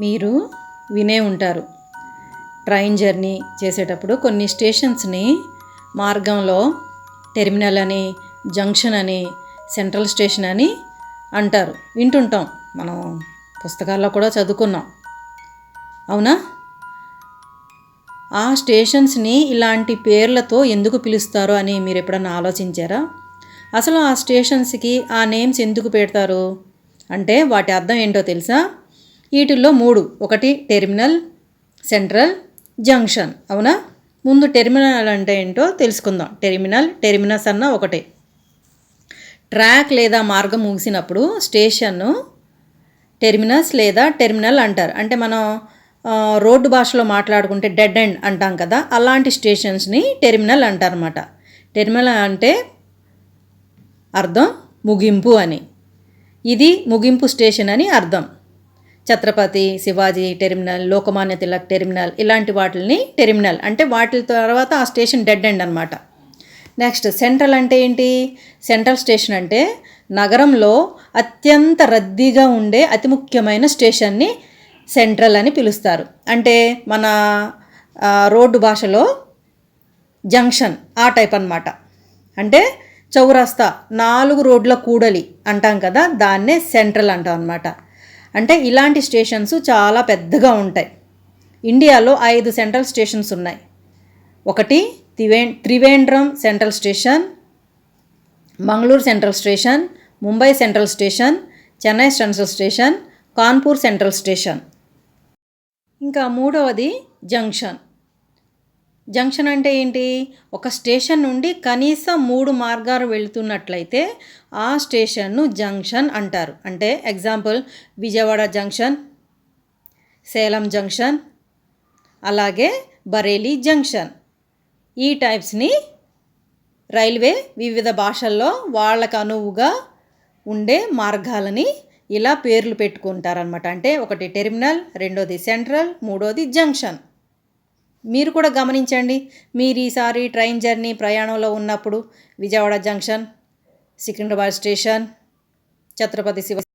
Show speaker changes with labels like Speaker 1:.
Speaker 1: మీరు వినే ఉంటారు. ట్రైన్ జర్నీ చేసేటప్పుడు కొన్ని స్టేషన్స్ని మార్గంలో టెర్మినల్ అని జంక్షన్ అని సెంట్రల్ స్టేషన్ అని అంటారు. వింటుంటాం. మనం పుస్తకాల్లో కూడా చదువుకున్నాం. అవునా? ఆ స్టేషన్స్ని ఇలాంటి పేర్లతో ఎందుకు పిలుస్తారు అని మీరు ఎప్పుడన్నా ఆలోచించారా? అసలు ఆ స్టేషన్స్కి ఆ నేమ్స్ ఎందుకు పెడతారు? అంటే వాటి అర్థం ఏంటో తెలుసా? వీటిల్లో మూడు. ఒకటి టెర్మినల్ సెంట్రల్ జంక్షన్. అవునా? ముందు టెర్మినల్ అంటే ఏంటో తెలుసుకుందాం. టెర్మినల్ టెర్మినస్ అన్న ఒకటే. ట్రాక్ లేదా మార్గం ముగిసినప్పుడు స్టేషన్ను టెర్మినస్ లేదా టెర్మినల్ అంటారు. అంటే మనం రోడ్డు భాషలో మాట్లాడుకుంటే డెడ్ ఎండ్ అంటాం కదా అలాంటి స్టేషన్స్ని టెర్మినల్ అంటారన్నమాట. టెర్మినల్ అంటే అర్థం ముగింపు అని. ఇది ముగింపు స్టేషన్ అని అర్థం. ఛత్రపతి శివాజీ టెర్మినల్ లోకమాన్య తిలక్ టెర్మినల్ ఇలాంటి వాటిని టెర్మినల్. అంటే వాటి తర్వాత ఆ స్టేషన్ డెడ్ ఎండ్ అనమాట నెక్స్ట్ సెంట్రల్ అంటే ఏంటి? సెంట్రల్ స్టేషన్ అంటే నగరంలో అత్యంత రద్దీగా ఉండే అతి ముఖ్యమైన స్టేషన్ని సెంట్రల్ అని పిలుస్తారు. అంటే మన రోడ్డు భాషలో జంక్షన్ ఆ టైప్ అన్నమాట. అంటే చౌరస్తా నాలుగు రోడ్ల కూడలి అంటాం కదా దాన్నే సెంట్రల్ అంటాం అనమాట అంటే ఇలాంటి స్టేషన్స్ చాలా పెద్దగా ఉంటాయి. ఇండియాలో ఐదు సెంట్రల్ స్టేషన్స్ ఉన్నాయి. ఒకటి త్రివే Trivandrum central station Mangaluru central station Mumbai central station Chennai central station Kanpur central station. ఇంకా మూడవది జంక్షన్. జంక్షన్ అంటే ఏంటి? ఒక స్టేషన్ నుండి కనీసం మూడు మార్గాలు వెళుతున్నట్లయితే ఆ స్టేషన్ను జంక్షన్ అంటారు. అంటే example Vijayawada junction Salem junction అలాగే బరేలీ జంక్షన్. ఈ టైప్స్ని రైల్వే వివిధ భాషల్లో వాళ్ళకు అనువుగా ఉండే మార్గాలని ఇలా పేర్లు పెట్టుకుంటారనమాట అంటే ఒకటి టెర్మినల్ రెండోది సెంట్రల్ మూడోది జంక్షన్. మీరు కూడా గమనించండి. మీరు ఈసారి ట్రైన్ జర్నీ ప్రయాణంలో ఉన్నప్పుడు విజయవాడ జంక్షన్ సికింద్రాబాద్ స్టేషన్ ఛత్రపతి శివ